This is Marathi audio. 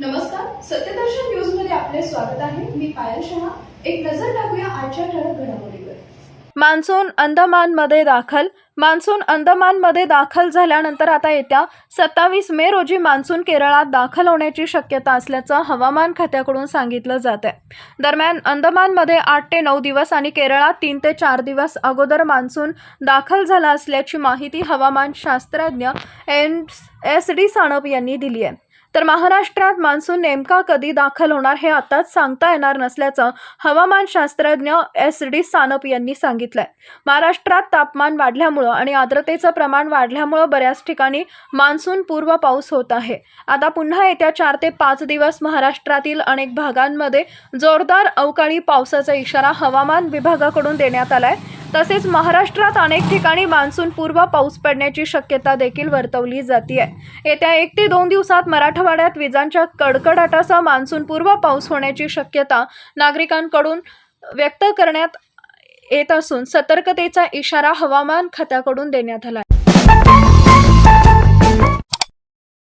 नमस्कार सत्यदर्शन न्यूजमध्ये आपले स्वागत आहे. मी पायल शहा. एक नजर टाकूया आजच्या ठळक घडामोडीवर. मान्सून अंदमानमध्ये दाखल. मान्सून अंदमानमध्ये दाखल झाल्यानंतर आता येत्या सत्तावीस मे रोजी मान्सून केरळात दाखल होण्याची शक्यता असल्याचं हवामान खात्याकडून सांगितलं जात आहे दरम्यान अंदमानमध्ये आठ ते नऊ दिवस आणि केरळात तीन ते चार दिवस अगोदर मान्सून दाखल झाला असल्याची माहिती हवामान शास्त्रज्ञ एन एस डी साणप यांनी दिली आहे. तर महाराष्ट्रात मान्सून नेमका कधी दाखल होणार हे आताच सांगता येणार नसल्याचं हवामान शास्त्रज्ञ एस डी सानप यांनी सांगितलंय. महाराष्ट्रात तापमान वाढल्यामुळं आणि आर्द्रतेचं प्रमाण वाढल्यामुळं बऱ्याच ठिकाणी मान्सून पूर्व पाऊस होत आहे. आता पुन्हा येत्या चार ते पाच दिवस महाराष्ट्रातील अनेक भागांमध्ये जोरदार अवकाळी पावसाचा इशारा हवामान विभागाकडून देण्यात आलाय. तसेच महाराष्ट्रात अनेक ठिकाणी मान्सून पूर्व पाऊस पडण्याची शक्यता देखील वर्तवली जाते येत्या एक ते दोन दिवसात मराठवाड्यात विजांच्या कडकडाटासह मान्सून पूर्व पाऊस होण्याची शक्यता नागरिकांकडून व्यक्त करण्यात येत असून सतर्कतेचा इशारा हवामान खात्याकडून देण्यात आला आहे.